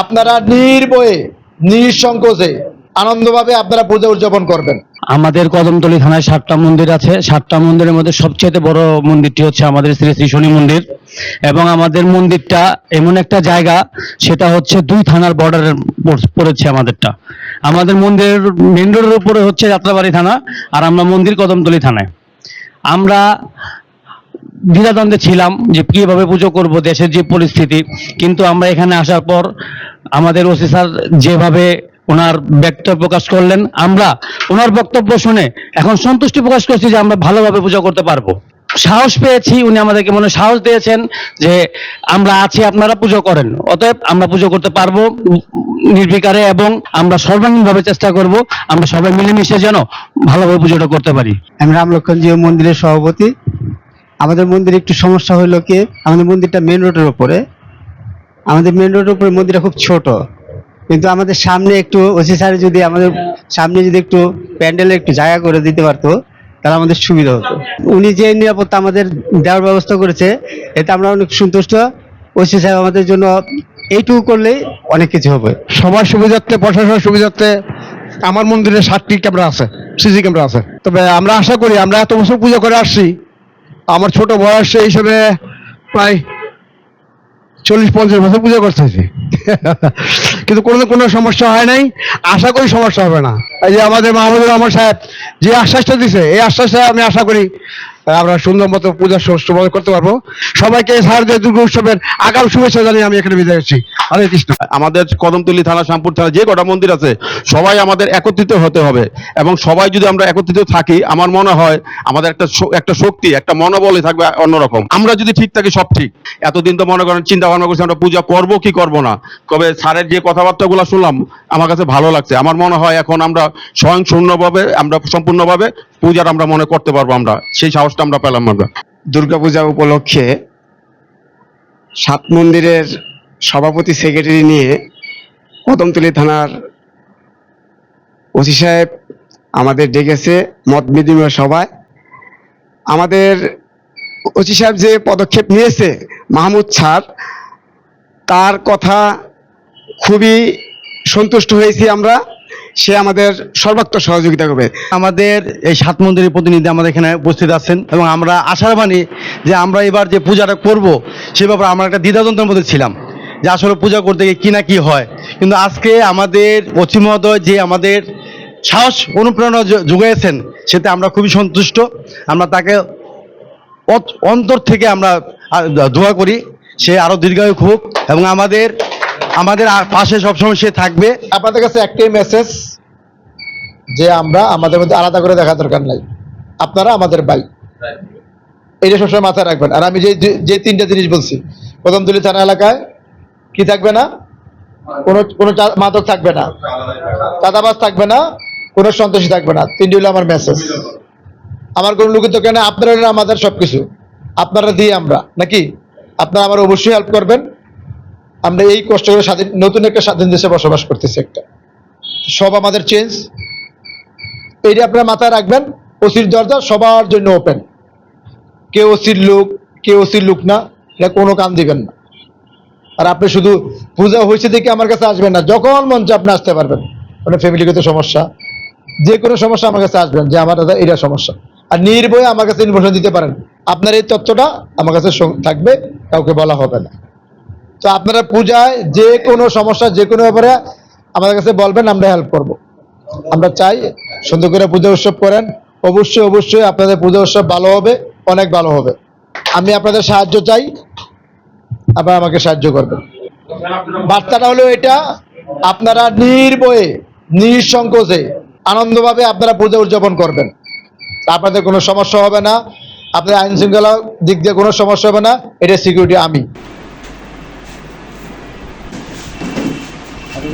আপনারা নির্ভয়ে, নিঃসংকোচে, আনন্দভাবে আপনারা পূজা উদযাপন করবেন। আমাদের কদমতলী থানায় সাতটা মন্দির আছে। সাতটা মন্দিরের মধ্যে সবচেয়ে বড় মন্দিরটি হচ্ছে আমাদের শ্রী শ্রী শনি মন্দির। এবং আমাদের মন্দিরটা এমন একটা জায়গা, সেটা হচ্ছে দুই থানার বর্ডারে পড়েছে আমাদেরটা। আমাদের মন্দিরের মেন রোডের উপরে হচ্ছে যাত্রাবাড়ি থানা, আর আমরা মন্দির কদমতলী থানায়। আমরা দ্বিধাদ্বন্দ্বে ছিলাম যে কীভাবে পুজো করব, দেশের যে পরিস্থিতি। কিন্তু আমরা এখানে আসার পর আমাদের ওসি স্যার যেভাবে ওনার বক্তব্য প্রকাশ করলেন, আমরা ওনার বক্তব্য শুনে এখন সন্তুষ্টি প্রকাশ করছি যে আমরা ভালোভাবে পুজো করতে পারব। সাহস পেয়েছি, উনি আমাদেরকে মনে সাহস দিয়েছেন যে আমরা আছি, আপনারা পুজো করেন। অতএব আমরা পুজো করতে পারব নির্বিকারে এবং আমরা সর্বাঙ্গীনভাবে চেষ্টা করব, আমরা সবাই মিলেমিশে যেন ভালোভাবে পুজোটা করতে পারি। আমি রামলক্ষণ মন্দিরের সভাপতি। আমাদের মন্দিরে একটু সমস্যা হলো কি, আমাদের মন্দিরটা মেন রোডের উপরে। আমাদের মেন রোডের উপরে মন্দিরটা খুব ছোট। কিন্তু আমাদের সামনে একটু ওসি স্যার যদি আমাদের সামনে যদি একটু প্যান্ডেলে একটু জায়গা করে দিতে পারতো, তাহলে আমাদের সুবিধা হতো। উনি যে নিরাপত্তা আমাদের দেওয়ার ব্যবস্থা করেছে, এতে আমরা অনেক সন্তুষ্ট। ওসি সাহেব আমাদের জন্য এইটুকু করলেই অনেক কিছু হবে। সবার সুবিধার্থে, প্রশাসনের সুবিধার্থে আমার মন্দিরে সাতটি ক্যামেরা আছে, সিসি ক্যামেরা আছে। তবে আমরা আশা করি আমরা এত বছর পুজো করে আসছি আমার ছোট বয়স সেই হিসেবে প্রায় চল্লিশ, পঞ্চাশ বছর পুজো করতেছি কিন্তু কোনো কোনো সমস্যা হয় নাই। আশা করি সমস্যা হবে না। এই যে আমাদের মাহমুদুর রহমান সাহেব যে আশ্বাসটা দিছে, এই আশ্বাসটা আমি আশা করি আমরা সুন্দর মতো পূজা করতে পারব। সবাইকে শারদীয় দুর্গা উৎসবের আগাম শুভেচ্ছা জানিয়ে আমি এখানে বিদায় হচ্ছি হরে কৃষ্ণ, আমাদের কদমতলী থানা, শ্যামপুর থানা যে কটা মন্দির আছে, সবাই আমাদের একত্রিত হতে হবে। এবং সবাই যদি আমরা একত্রিত থাকি, আমার মনে হয় আমাদের একটা একটা শক্তি, একটা মনোবলই থাকবে অন্যরকম। আমরা যদি ঠিক থাকি, সব ঠিক। এতদিন তো মনে করেন চিন্তা ভাবনা করছি, আমরা পূজা করব কি করব না। তবে স্যারের যে কথাবার্তাগুলো শুনলাম, আমার কাছে ভালো লাগছে। আমার মনে হয় এখন আমরা স্বয়ং শূন্যভাবে, আমরা সম্পূর্ণভাবে পূজার আমরা মনে করতে পারব আমরা। সেই সাহসটা আমরা পেলাম আমরা। দুর্গাপূজা উপলক্ষে সাত মন্দিরের সভাপতি সেক্রেটারি নিয়ে কদমতলী থানার ওসি সাহেব আমাদের ডেকেছে মত বিনিময় সভায়। আমাদের ওসি সাহেব যে পদক্ষেপ নিয়েছে মাহমুদ স্যার, তার কথা খুবই সন্তুষ্ট হয়েছি আমরা। সে আমাদের সর্বাত্মক সহযোগিতা করবে। আমাদের এই সাত মন্দিরের প্রতিনিধি আমাদের এখানে উপস্থিত আছেন এবং আমরা আশার বাণী যে আমরা এবার যে পূজাটা করব, সে ব্যাপারে আমরা একটা দ্বিধাদ্বন্দ্বের মধ্যে ছিলাম। যে আসলে পূজা করতে গিয়ে কি না কি হয়। কিন্তু আজকে আমাদের অচি মহোদয় যে আমাদের সাহস অনুপ্রেরণা যোগাইছেন জুগিয়েছেন সেটা আমরা খুবই সন্তুষ্ট। আমরা তাকে অত- অন্তর থেকে আমরা দোয়া করি সে আরও দীর্ঘায়ু হোক এবং আমাদের আমাদের পাশে সবসময় সে থাকবে। আপনাদের কাছে একটাই মেসেজ যে আমরা আমাদের মধ্যে আলাদা করে দেখা দরকার নাই। আপনারা আমাদের ভাই। এটা সবসময় মাথায় রাখবেন। আর আমি যে যে- তিনটা জিনিস বলছি প্রথম তুলি থানা এলাকায় কি থাকবে না? কোনো কোনো মাদক থাকবে না। চাঁদাবাজ থাকবে না, কোনো সন্ত্রাসী থাকবে না। তিনটি হলো আমার মেসেজ আমার কোনো লুকিত কেন আপনারা আমাদের সবকিছু। আপনারা দিয়ে আমরা, নাকি? আপনারা আমার অবশ্যই হেল্প করবেন। আমরা এই কষ্ট করে স্বাধীন, নতুন একটা স্বাধীন দেশে বসবাস করতেছি একটা। সব আমাদের চেঞ্জ এইটা আপনারা মাথায় রাখবেন। ওসির দরজা সবার জন্য ওপেন কে ওসির লোক কে ওসির লোক না এটা কোনো কান দিবেন না। আর আপনি শুধু পূজা হয়েছে দেখে আমার কাছে আসবেন না, যখন মঞ্চে আপনি আসতে পারবেন। কোনো ফ্যামিলিগত সমস্যা। যে কোনো সমস্যা আমার কাছে আসবেন, যে আমার দাদা এটা সমস্যা। আর নির্ভয়ে আমার কাছে ইনফরমেশন দিতে পারেন। আপনার এই তথ্যটা আমার কাছে থাকবে, কাউকে বলা হবে না। তো আপনারা পূজায় যে কোনো সমস্যা, যে কোনো ব্যাপারে আমাদের কাছে বলবেন, আমরা হেল্প করব। আমরা চাই সুন্দর করে পূজা উৎসব করেন। অবশ্যই অবশ্যই আপনাদের পূজা উৎসব ভালো হবে, অনেক ভালো হবে। আমি আপনাদের সাহায্য চাই। আবার আমাকে সাহায্য করবেন। বার্তাটা হলো এটা, আপনারা নির্বয়ে নিঃসংকোচে, আনন্দভাবে আপনারা পূজা উদযাপন করবেন। আপনাদের কোনো সমস্যা হবে না আপনার আইন শৃঙ্খলা দিক দিয়ে কোনো সমস্যা হবে না, এটা সিকিউরিটি আমি।